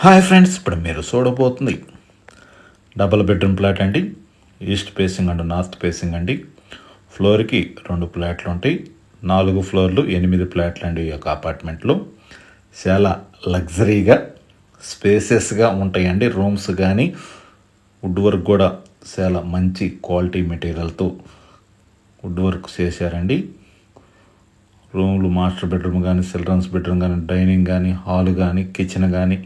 Hi friends ఇప్పుడు మీరు చూడబోతుంది డబుల్ బెడ్రూమ్ ఫ్లాట్ అండి. East facing and north facing అండి. ఫ్లోర్కి రెండు ఫ్లాట్లు ఉంటాయి. నాలుగు ఫ్లోర్లు ఎనిమిది ఫ్లాట్లు అండి ఈ యొక్క అపార్ట్మెంట్లో. చాలా లగ్జరీగా స్పేసెస్గా ఉంటాయండి. రూమ్స్ కానీ వుడ్ వర్క్ కూడా చాలా మంచి క్వాలిటీ మెటీరియల్తో వుడ్ వర్క్ చేశారండి. రూమ్లు మాస్టర్ బెడ్రూమ్ కానీ చిల్డ్రన్స్ బెడ్రూమ్ కానీ డైనింగ్ కానీ హాల్ కానీ కిచెన్ కానీ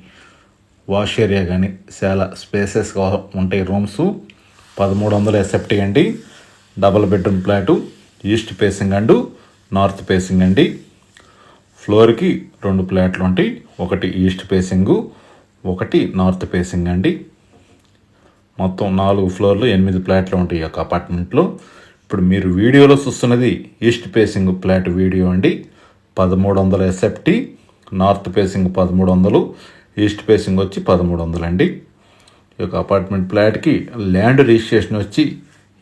వాష్ ఏరియా కానీ చాలా స్పేసెస్గా ఉంటాయి రూమ్స్. పదమూడు వందల ఎస్ఎఫ్టీ అండి. Double bedroom flat east facing and north facing అండి. ఫ్లోర్కి రెండు ఫ్లాట్లు ఉంటాయి. ఒకటి ఈస్ట్ ఫేసింగు ఒకటి నార్త్ ఫేసింగ్ అండి. మొత్తం నాలుగు ఫ్లోర్లు ఎనిమిది ఫ్లాట్లు ఉంటాయి ఈ యొక్క అపార్ట్మెంట్లో. ఇప్పుడు మీరు వీడియోలో చూస్తున్నది ఈస్ట్ ఫేసింగ్ ఫ్లాట్ వీడియో అండి. పదమూడు వందల ఎస్ఎఫ్టీ నార్త్ ఫేసింగ్ పదమూడు వందలు ఈస్ట్ ఫేసింగ్ వచ్చి పదమూడు వందలు అండి ఈ యొక్క అపార్ట్మెంట్ ఫ్లాట్కి ల్యాండ్ రిజిస్ట్రేషన్ వచ్చి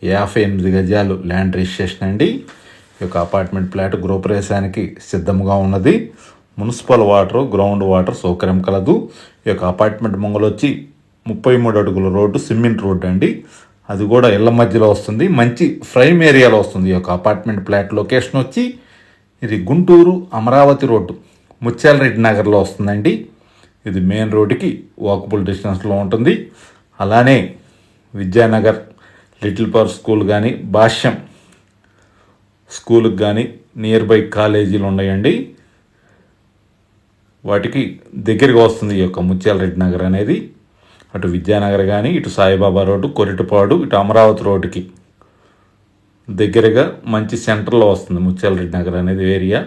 యాభై ఎనిమిది గజాలు ల్యాండ్ రిజిస్ట్రేషన్ అండి. ఈ యొక్క అపార్ట్మెంట్ ఫ్లాట్ గృహప్రవేశానికి సిద్ధంగా ఉన్నది. మున్సిపల్ వాటర్ గ్రౌండ్ వాటర్ సౌకర్యం కలదు. ఈ యొక్క అపార్ట్మెంట్ ముంగలు వచ్చి ముప్పై మూడు అడుగుల రోడ్డు సిమెంట్ రోడ్డు అండి. అది కూడా ఇళ్ళ మధ్యలో వస్తుంది. మంచి ఫ్రైమ్ ఏరియాలో వస్తుంది ఈ యొక్క అపార్ట్మెంట్ ఫ్లాట్ లొకేషన్ వచ్చి ఇది గుంటూరు అమరావతి రోడ్డు ముత్యాలరెడ్డి నగర్లో వస్తుందండి. ఇది మెయిన్ రోడ్డుకి వాకబుల్ డిస్టెన్స్లో ఉంటుంది. అలానే విద్యానగర్ లిటిల్ పవర్ స్కూల్ కానీ భాష్యం స్కూల్కి కానీ నియర్ బై కాలేజీలు ఉన్నాయండి. వాటికి దగ్గరగా వస్తుంది ఈ యొక్క ముత్యాలరెడ్డి నగర్ అనేది. అటు విద్యానగర్ కానీ ఇటు సాయిబాబా రోడ్డు కొరిటపాడు ఇటు అమరావతి రోడ్డుకి దగ్గరగా మంచి సెంటర్లో వస్తుంది ముత్యాలరెడ్డి నగర్ అనేది ఏరియా.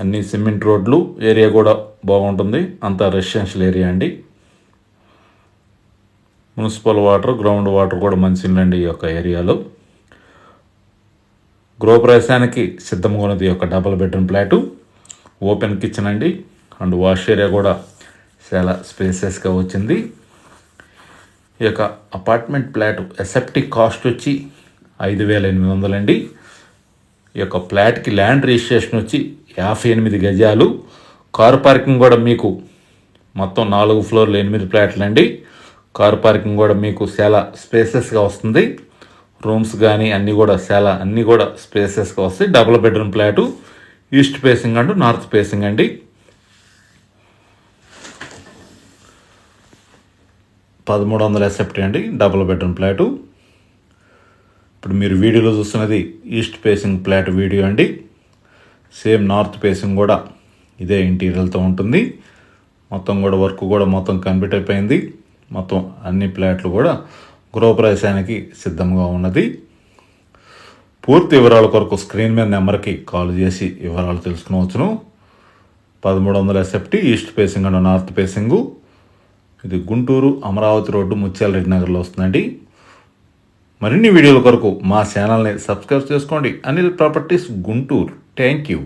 అన్ని సిమెంట్ రోడ్లు ఏరియా కూడా బాగుంటుంది. అంతా రెసిడెన్షియల్ ఏరియా అండి. మున్సిపల్ వాటర్ గ్రౌండ్ వాటర్ కూడా మంచిదండి ఈ యొక్క ఏరియాలో. గృహప్రవేశానికి సిద్ధంగా ఉన్నది ఈ యొక్క double bedroom flat. Open kitchen అండి. అండ్ వాష్ ఏరియా కూడా చాలా స్పేసెస్గా వచ్చింది. ఈ యొక్క అపార్ట్మెంట్ ఫ్లాట్ ఎసెప్టిక్ కాస్ట్ వచ్చి ఐదు వేల ఎనిమిది వందలండి. ఈ యొక్క ఫ్లాట్కి ల్యాండ్ రిజిస్ట్రేషన్ వచ్చి యాభై ఎనిమిది గజాలు. కారు పార్కింగ్ కూడా మీకు మొత్తం నాలుగు ఫ్లోర్లు ఎనిమిది ఫ్లాట్లు అండి. కారు పార్కింగ్ కూడా మీకు చాలా స్పేసెస్గా వస్తుంది. రూమ్స్ కానీ అన్నీ కూడా చాలా అన్నీ కూడా స్పేసెస్గా వస్తాయి. Double bedroom flat east facing అంటూ నార్త్ ఫేసింగ్ అండి. పదమూడు వందల ఎస్ఎఫ్టీ అండి డబుల్ బెడ్రూమ్ ఫ్లాటు. ఇప్పుడు మీరు వీడియోలో చూస్తున్నది ఈస్ట్ ఫేసింగ్ ప్లాట్ వీడియో అండి. సేమ్ నార్త్ ఫేసింగ్ కూడా ఇదే ఇంటీరియర్తో ఉంటుంది. మొత్తం కూడా వర్క్ కూడా మొత్తం కంప్లీట్ అయిపోయింది. మొత్తం అన్ని ప్లాట్లు కూడా గృహప్రవేశానికి సిద్ధంగా ఉన్నది. పూర్తి వివరాల కొరకు స్క్రీన్ మీద నెంబర్కి కాల్ చేసి వివరాలు తెలుసుకోవచ్చును పదమూడు వందల SFT east facing and north facing. ఇది గుంటూరు అమరావతి రోడ్డు ముత్యాలరెడ్డి నగర్లో వస్తుందండి. మరిన్ని వీడియోల కొరకు మా ఛానల్ని సబ్స్క్రైబ్ చేసుకోండి. Anil properties Guntur. Thank you